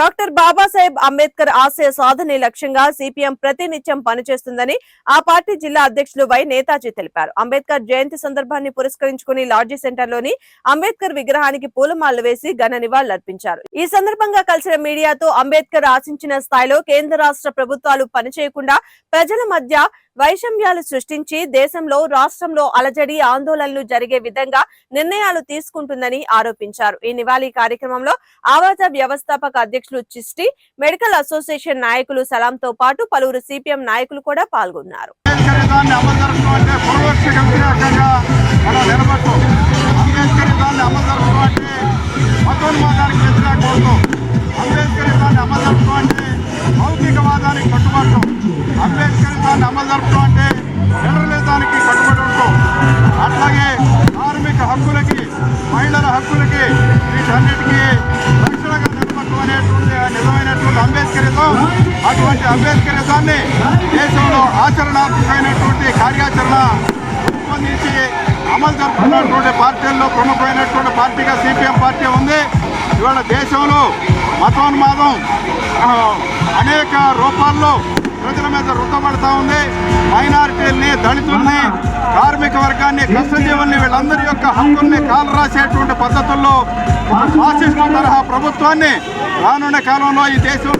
Doctor Babasaheb Ambedkar ఆశయ సాధనే లక్ష్యంగా సిపిఎం ప్రతినిత్యం పనిచేస్తుందని ఆ పార్టీ జిల్లా అధ్యక్షులు వై నేతాజీ తెలిపారు. అంబేద్కర్ జయంతి సందర్భాన్ని పురస్కరించుకుని లాడ్జీ సెంటర్లోని అంబేద్కర్ విగ్రహానికి పూలమాలలు వేసి ఘన నివాళులర్పించారు ఈ సందర్భంగా కలిసిన మీడియాతో అంబేద్కర్ ఆశించిన స్థాయిలో కేంద్ర రాష్ట్ర ప్రభుత్వాలు పనిచేయకుండా ప్రజల మధ్య వైషమ్యాలు సృష్టించి దేశంలో రాష్ట్రంలో అలజడి ఆందోళనలు జరిగే విధంగా నిర్ణయాలు తీసుకుంటుందని ఆరోపించారు. ఈ నివాళి కార్యక్రమంలో ఆవాజ వ్యవస్థాపక అధ్యక్షులు చిష్టి మెడికల్ అసోసియేషన్ నాయకులు సలాంతో పాటు పలువురు సిపిఎం నాయకులు కూడా పాల్గొన్నారు. అంబేద్కరిజాన్ని అమలు అమలు భౌతికవాదానికి కట్టుబడటం చట్టాన్ని అమలు జరపడం అంటే ఫెడరలిజానికి కట్టుబడి ఉంటాం అట్లాగే కార్మిక హక్కులకి మహిళల హక్కులకి వీటన్నిటికీ రక్షణగా నిలబడటం అనేటువంటి నిజమైనటువంటి అంబేద్కరిజం అటువంటి అంబేద్కరిజాన్ని దేశంలో ఆచరణాత్మకమైనటువంటి కార్యాచరణ రూపొందించి అమలు జరుపుకున్నటువంటి పార్టీల్లో ప్రముఖమైనటువంటి పార్టీగా సిపిఎం పార్టీ ఉంది. ఇవాళ దేశంలో మతోన్మాదం అనేక రూపాల్లో ప్రజల మీద రుద్దబడతా ఉంది. మైనారిటీల్ని దళితుల్ని కార్మిక వర్గాన్ని కష్టజీవుల్ని వీళ్ళందరి యొక్క హక్కుల్ని కాలు రాసేటువంటి పద్ధతుల్లో ఆశిస్తున్న తరహా ప్రభుత్వాన్ని రానున్న కాలంలో ఈ దేశం